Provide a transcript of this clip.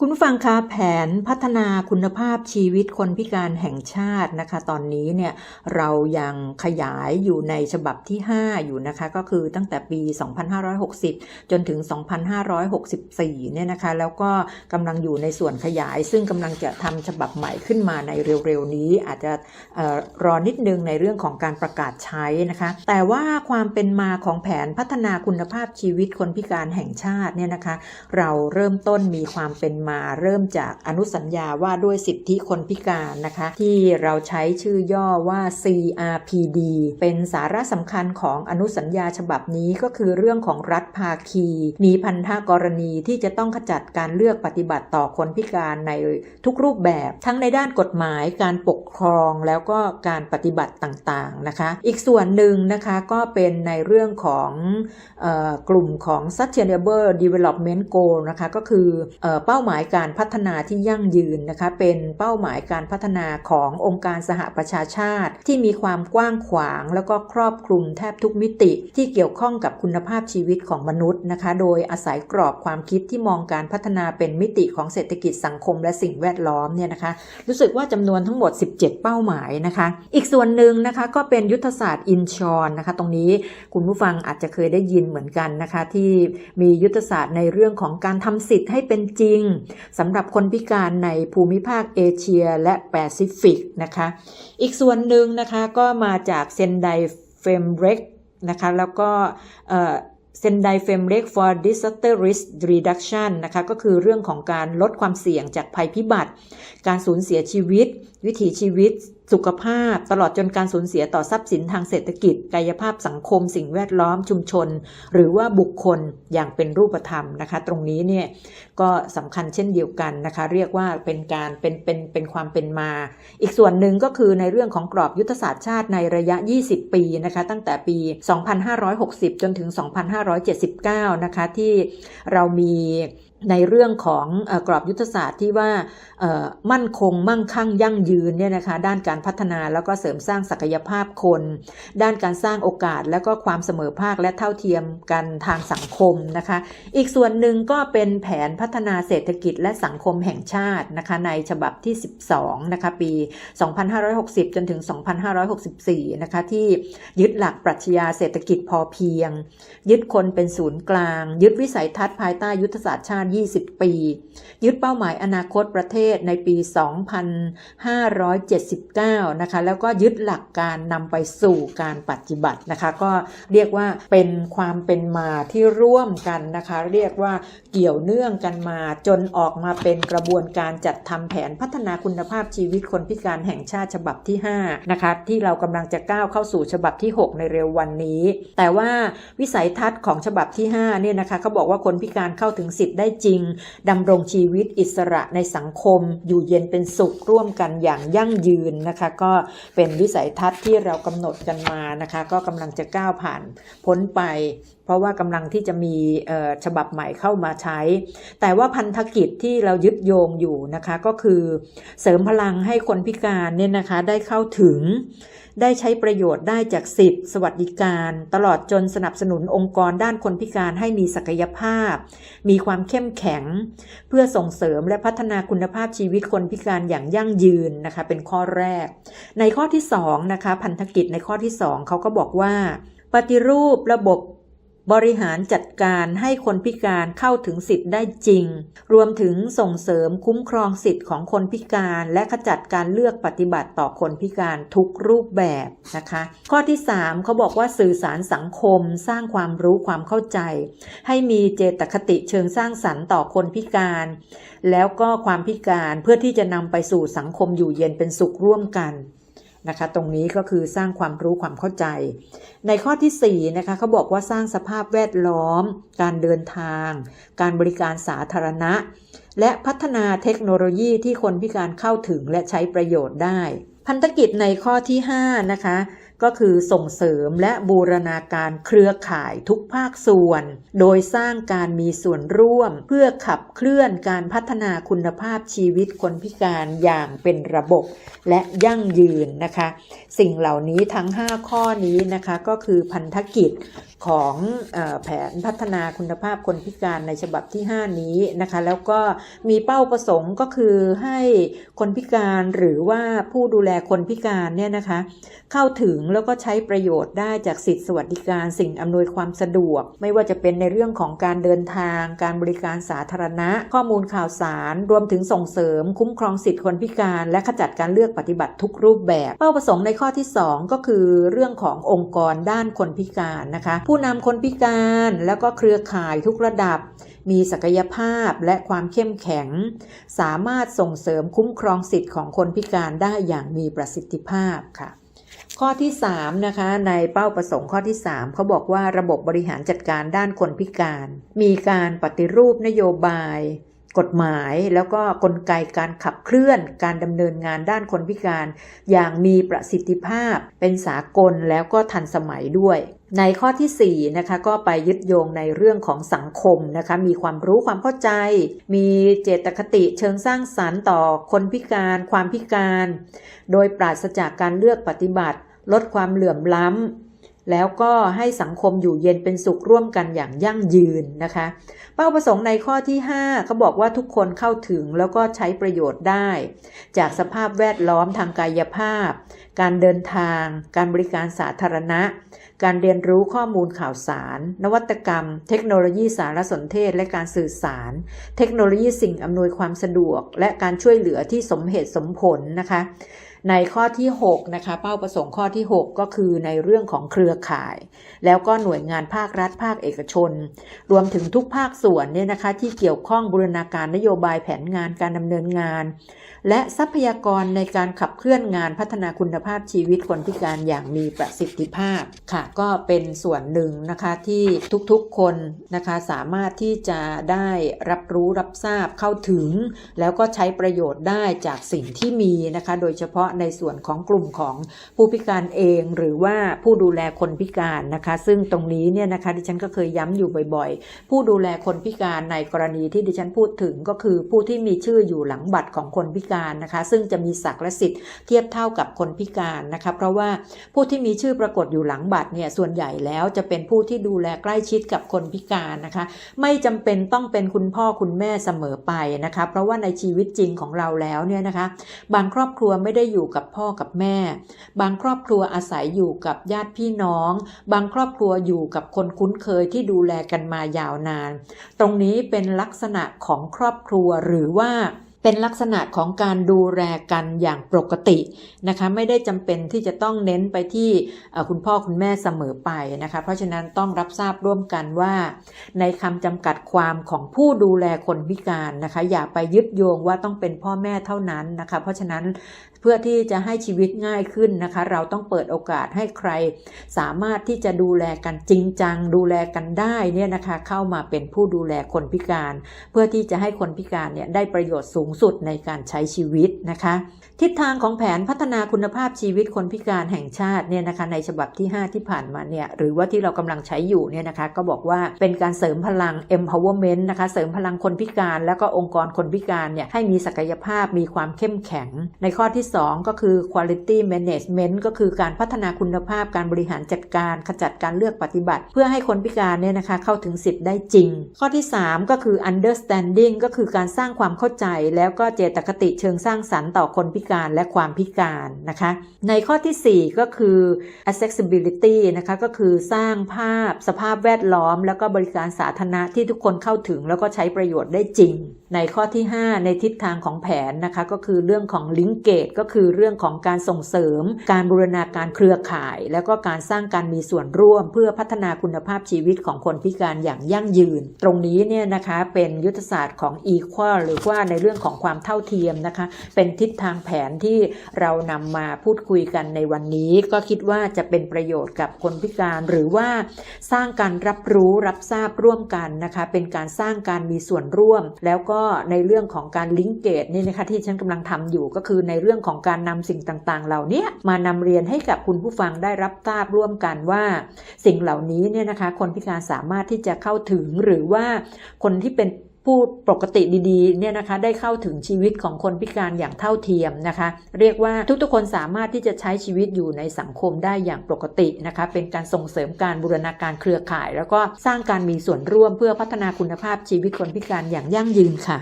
คุณผู้ฟังคะแผนพัฒนาคุณภาพชีวิตคนพิการแห่งชาตินะคะ ตอนนี้เนี่ยเรายังขยายอยู่ในฉบับที่ 5 อยู่นะคะ ก็คือตั้งแต่ปี 2560 จนถึง 2564 เนี่ยนะคะ แล้วก็กำลังอยู่ในส่วนขยาย ซึ่งกำลังจะทำฉบับใหม่ขึ้นมาในเร็วๆนี้ อาจจะออรอนิดนึงในเรื่องของการประกาศใช้นะคะ แต่ว่าความเป็นมาของแผนพัฒนาคุณภาพชีวิตคนพิการแห่งชาติเนี่ยนะคะ เราเริ่มต้นมีความเป็นมา เริ่มจากอนุสัญญาว่าด้วยสิทธิคนพิการนะคะ ที่เราใช้ชื่อย่อว่า CRPD เป็นสาระสำคัญของอนุสัญญาฉบับนี้ก็คือเรื่องของรัฐภาคี มีพันธกรณีที่จะต้องขจัดการเลือกปฏิบัติต่อคนพิการในทุกรูปแบบ ทั้งในด้านกฎหมายการปกครองแล้วก็การปฏิบัติต่างๆนะคะ อีกส่วนหนึ่งนะคะก็เป็นในเรื่องของออกลุ่มของ Sustainable Development Goal นะคะก็คือเออเป้าหมายายการพัฒนาที่ยั่งยืนนะคะ เป็นเป้าหมายการพัฒนาขององค์การสหประชาชาติ ที่มีความกว้างขวาง แล้วก็ครอบคลุมแทบทุกมิติ ที่เกี่ยวข้องกับคุณภาพชีวิตของมนุษย์นะคะ โดยอาศัยกรอบความคิดที่มองการพัฒนาเป็นมิติของเศรษฐกิจสังคมและสิ่งแวดล้อมเนี่ยนะคะ รู้สึกว่าจำนวนทั้งหมด 17 เป้าหมายนะคะ อีกส่วนหนึ่งนะคะก็เป็นยุทธศาสตร์อินชอนนะคะ ตรงนี้คุณผู้ฟังอาจจะเคยได้ยินเหมือนกันนะคะ ที่มียุทธศาสตร์ในเรื่องของการทำสิทธิ์ให้เป็นจริงสำหรับคนพิการในภูมิภาคเอเชียและแปซิฟิกนะคะ อีกส่วนหนึ่งนะคะก็มาจากเซนไดเฟมเร็กนะคะแล้วก็เซนไดเฟมเร็ก for disaster risk reduction นะคะก็คือเรื่องของการลดความเสี่ยงจากภัยพิบัติ การสูญเสียชีวิต วิถีชีวิต สุขภาพ ตลอดจนการสูญเสียต่อทรัพย์สินทางเศรษฐกิจ กายภาพสังคม สิ่งแวดล้อมชุมชน หรือว่าบุคคลอย่างเป็นรูปธรรมนะคะ ตรงนี้เนี่ยก็สำคัญเช่นเดียวกันนะคะ เรียกว่าเป็นการเป็นเป็นเป็นความเป็นมา อีกส่วนหนึ่งก็คือในเรื่องของกรอบยุทธศาสตร์ชาติในระยะ 20 ปีนะคะ ตั้งแต่ปี 2560 จนถึง 2579 นะคะที่เรามี ในเรื่องของอกรอบยุทธศาสตร์ที่ว่ามั่นคงมั่งคั่งยั่งยืนเนี่ยนะคะด้านการพัฒนาแล้วก็เสริมสร้างศักยภาพคน ด้านการสร้างโอกาส แล้วก็ความเสมอภาคและเท่าเทียมกันทางสังคมนะคะอีกส่วนหนึ่งก็เป็นแผนพัฒนาเศรษฐกิจและสังคมแห่งชาตินะคะในฉบับที่ 12นะคะปี 2560 จนถึง 2564นะคะที่ยึดหลักปรัชญาเศรษฐกิจพอเพียง ยึดคนเป็นศูนย์กลาง ยึดวิสัยทัศน์ภายใต้ยุทธศาสตร์ชาติ20 ปี ยึดเป้าหมายอนาคตประเทศในปี 2579 นะคะ แล้วก็ยึดหลักการนำไปสู่การปฏิบัตินะคะ ก็เรียกว่าเป็นความเป็นมาที่ร่วมกันนะคะ เรียกว่าเกี่ยวเนื่องกันมาจนออกมาเป็นกระบวนการจัดทำแผนพัฒนาคุณภาพชีวิตคนพิการแห่งชาติฉบับที่ 5 นะคะ ที่เรากำลังจะก้าวเข้าสู่ฉบับที่ 6 ในเร็ววันนี้ แต่ว่าวิสัยทัศน์ของฉบับที่5เนี่ยนะคะเขาบอกว่าคนพิการเข้าถึงสิทธิ์ได้จริงดำรงชีวิตอิสระในสังคม อยู่เย็นเป็นสุขร่วมกันอย่างยั่งยืนนะคะ ก็เป็นวิสัยทัศน์ที่เรากำหนดกันมานะคะ ก็กำลังจะก้าวผ่านพ้นไปเพราะว่ากำลังที่จะมีฉบับใหม่เข้ามาใช้ แต่ว่าพันธกิจที่เรายึดโยงอยู่นะคะก็คือเสริมพลังให้คนพิการเนี่ยนะคะได้เข้าถึง ได้ใช้ประโยชน์ได้จากสิทธิสวัสดิการ ตลอดจนสนับสนุนองค์กรด้านคนพิการให้มีศักยภาพ มีความเข้มแข็ง เพื่อส่งเสริมและพัฒนาคุณภาพชีวิตคนพิการอย่างยั่งยืนนะคะเป็นข้อแรก ในข้อที่2นะคะพันธกิจในข้อที่ 2เขาก็บอกว่า ปฏิรูประบบ บริหารจัดการให้คนพิการเข้าถึงสิทธิ์ได้จริง รวมถึงส่งเสริมคุ้มครองสิทธิ์ของคนพิการ และขจัดการเลือกปฏิบัติต่อคนพิการทุกรูปแบบนะคะ ข้อที่ 3เขาบอกว่าสื่อสารสังคมสร้างความรู้ความเข้าใจ ให้มีเจตคติเชิงสร้างสรรค์ต่อคนพิการ แล้วก็ความพิการเพื่อที่จะนำไปสู่สังคมอยู่เย็นเป็นสุขร่วมกัน นะคะ ตรงนี้ก็คือสร้างความรู้ความเข้าใจ ในข้อที่4นะคะเขาบอกว่าสร้างสภาพแวดล้อม การเดินทาง การบริการสาธารณะ และพัฒนาเทคโนโลยีที่คนพิการเข้าถึงและใช้ประโยชน์ได้ พันธกิจในข้อที่5นะคะ ก็คือส่งเสริมและบูรณาการเครือข่ายทุกภาคส่วน โดยสร้างการมีส่วนร่วม เพื่อขับเคลื่อนการพัฒนาคุณภาพชีวิตคนพิการอย่างเป็นระบบ และยั่งยืนนะคะ สิ่งเหล่านี้ทั้ง 5 ข้อนี้นะคะก็คือพันธกิจของแผนพัฒนาคุณภาพคนพิการในฉบับที่ 5 นี้นะคะ แล้วก็มีเป้าประสงค์ก็คือให้คนพิการหรือว่าผู้ดูแลคนพิการเนี่ยนะคะ เข้าถึงแล้วก็ใช้ประโยชน์ได้จากสิทธิสวัสดิการสิ่งอำนวยความสะดวก ไม่ว่าจะเป็นในเรื่องของการเดินทาง การบริการสาธารณะ ข้อมูลข่าวสาร รวมถึงส่งเสริม คุ้มครองสิทธิคนพิการ และขจัดการเลือกปฏิบัติทุกรูปแบบ เป้าประสงค์ในข้อที่ 2 ก็คือเรื่องขององค์กรด้านคนพิการนะคะ ผู้นำคนพิการแล้วก็เครือข่ายทุกระดับมีศักยภาพและความเข้มแข็ง สามารถส่งเสริมคุ้มครองสิทธิของคนพิการได้อย่างมีประสิทธิภาพค่ะ ข้อที่3นะคะในเป้าประสงค์ข้อที่ 3เขาบอกว่าระบบบริหารจัดการด้านคนพิการ มีการปฏิรูปนโยบาย กฎหมายแล้วก็กลไกการขับเคลื่อนการดำเนินงานด้านคนพิการ อย่างมีประสิทธิภาพเป็นสากลแล้วก็ทันสมัยด้วย ในข้อที่4นะคะก็ไปยึดโยงในเรื่องของสังคมนะคะมีความรู้ความเข้าใจ มีเจตคติเชิงสร้างสรรค์ต่อคนพิการความพิการ โดยปราศจากการเลือกปฏิบัติ ลดความเหลื่อมล้ำ แล้วก็ให้สังคมอยู่เย็นเป็นสุขร่วมกันอย่างยั่งยืนนะคะ เป้าประสงค์ในข้อที่5เขาบอกว่าทุกคนเข้าถึงแล้วก็ใช้ประโยชน์ได้ จากสภาพแวดล้อมทางกายภาพ การเดินทาง การบริการสาธารณะ การเรียนรู้ข้อมูลข่าวสาร นวัตกรรม เทคโนโลยีสารสนเทศและการสื่อสาร เทคโนโลยีสิ่งอำนวยความสะดวก และการช่วยเหลือที่สมเหตุสมผลนะคะในข้อที่ 6 นะคะ เป้าประสงค์ข้อที่ 6 ก็คือในเรื่องของเครือข่าย แล้วก็หน่วยงานภาครัฐภาคเอกชน รวมถึงทุกภาคส่วนเนี่ยนะคะ ที่เกี่ยวข้องบูรณาการนโยบายแผนงานการดำเนินงาน และทรัพยากรในการขับเคลื่อนงานพัฒนาคุณภาพชีวิตคนพิการอย่างมีประสิทธิภาพค่ะ ก็เป็นส่วนหนึ่งนะคะที่ทุกๆคนนะคะสามารถที่จะได้รับรู้รับทราบเข้าถึง แล้วก็ใช้ประโยชน์ได้จากสิ่งที่มีนะคะ โดยเฉพาะในส่วนของกลุ่มของผู้พิการเองหรือว่าผู้ดูแลคนพิการนะคะ ซึ่งตรงนี้เนี่ยนะคะดิฉันก็เคยย้ำอยู่บ่อยๆ ผู้ดูแลคนพิการในกรณีที่ดิฉันพูดถึงก็คือผู้ที่มีชื่ออยู่หลังบัตรของคนพิการนะคะ ซึ่งจะมีศักดิ์และสิทธิ์เทียบเท่ากับคนพิการนะคะเพราะว่าผู้ที่มีชื่อปรากฏอยู่หลังบัตรเนี่ยส่วนใหญ่แล้วจะเป็นผู้ที่ดูแลใกล้ชิดกับคนพิการนะคะ ไม่จำเป็นต้องเป็นคุณพ่อคุณแม่เสมอไปนะคะ เพราะว่าในชีวิตจริงของเราแล้วเนี่ยนะคะ บางครอบครัวไม่ได้อยู่กับพ่อกับแม่ บางครอบครัวอาศัยอยู่กับญาติพี่น้อง บางครอบครัวอยู่กับคนคุ้นเคยที่ดูแลกันมายาวนาน ตรงนี้เป็นลักษณะของครอบครัวหรือว่า เป็นลักษณะของการดูแลกันอย่างปกตินะคะไม่ได้จำเป็นที่จะต้องเน้นไปที่คุณพ่อคุณแม่เสมอไปนะคะเพราะฉะนั้นต้องรับทราบร่วมกันว่า ในคำจำกัดความของผู้ดูแลคนพิการนะคะอย่าไปยึดโยงว่าต้องเป็นพ่อแม่เท่านั้นนะคะเพราะฉะนั้น พื่อที่จะให้ชีวิตง่ายขึ้นนะคะ เราต้องเปิดโอกาสให้ใคร สามารถที่จะดูแลกันจริงจัง ดูแลกันได้เนี่ยนะคะเข้ามาเป็นผู้ดูแลคนพิการ เพื่อที่จะให้คนพิการเนี่ยได้ประโยชน์สูงสุดในการใช้ชีวิตนะคะ ทิศทางของแผนพัฒนาคุณภาพชีวิตคนพิการแห่งชาติเนี่ยนะคะในฉบับที่ 5 ที่ผ่านมาเนี่ยหรือว่าที่เรากำลังใช้อยู่เนี่ยนะคะก็บอกว่าเป็นการเสริมพลัง empowerment นะคะเสริมพลังคนพิการ แล้วก็องค์กรคนพิการเนี่ยให้มีศักยภาพมีความเข้มแข็งในข้อที่2 ก็คือ quality management ก็คือการพัฒนาคุณภาพการบริหารจัดการขจัดการเลือกปฏิบัติ เพื่อให้คนพิการเนี่ยนะคะเข้าถึงสิทธิ์ได้จริง ข้อที่ 3 ก็คือ understanding ก็คือการสร้างความเข้าใจแล้วก็เจตคติเชิงสร้างสรรค์ต่อคนพิการและความพิการนะคะ ในข้อทีสี่4 ก็คือ accessibility นะคะก็คือสร้างภาพสภาพแวดล้อม แล้วก็บริการสาธารณะที่ทุกคนเข้าถึงแล้วก็ใช้ประโยชน์ได้จริง ในข้อที่ 5 ในทิศทางของแผนนะคะก็คือเรื่องของ linkage ก็คือเรื่องของการส่งเสริม การบูรณาการเครือข่าย แล้วก็การสร้างการมีส่วนร่วม เพื่อพัฒนาคุณภาพชีวิตของคนพิการอย่างยั่งยืน ตรงนี้เนี่ยนะคะเป็นยุทธศาสตร์ของ equal หรือว่าในเรื่องของความเท่าเทียมนะคะเป็นทิศทางแผนที่เรานำมาพูดคุยกันในวันนี้ ก็คิดว่าจะเป็นประโยชน์กับคนพิการหรือว่าสร้างการรับรู้รับทราบร่วมกันนะคะเป็นการสร้างการมีส่วนร่วม แล้วก็ในเรื่องของการลิงก์เกตนี่นะคะที่ฉันกำลังทำอยู่ก็คือในเรื่องของการนำสิ่งต่างๆ เหล่านี้มานำเรียนให้กับคุณผู้ฟังได้รับทราบร่วมกันว่า สิ่งเหล่านี้เนี่ยนะคะคนพิการสามารถที่จะเข้าถึงหรือว่าคนที่เป็นผู้ปกติดีๆเนี่ยนะคะได้เข้าถึงชีวิตของคนพิการอย่างเท่าเทียมนะคะ เรียกว่าทุกๆคนสามารถที่จะใช้ชีวิตอยู่ในสังคมได้อย่างปกตินะคะ เป็นการส่งเสริมการบูรณาการเครือข่าย แล้วก็สร้างการมีส่วนร่วมเพื่อพัฒนาคุณภาพชีวิตคนพิการอย่างยั่งยืนค่ะ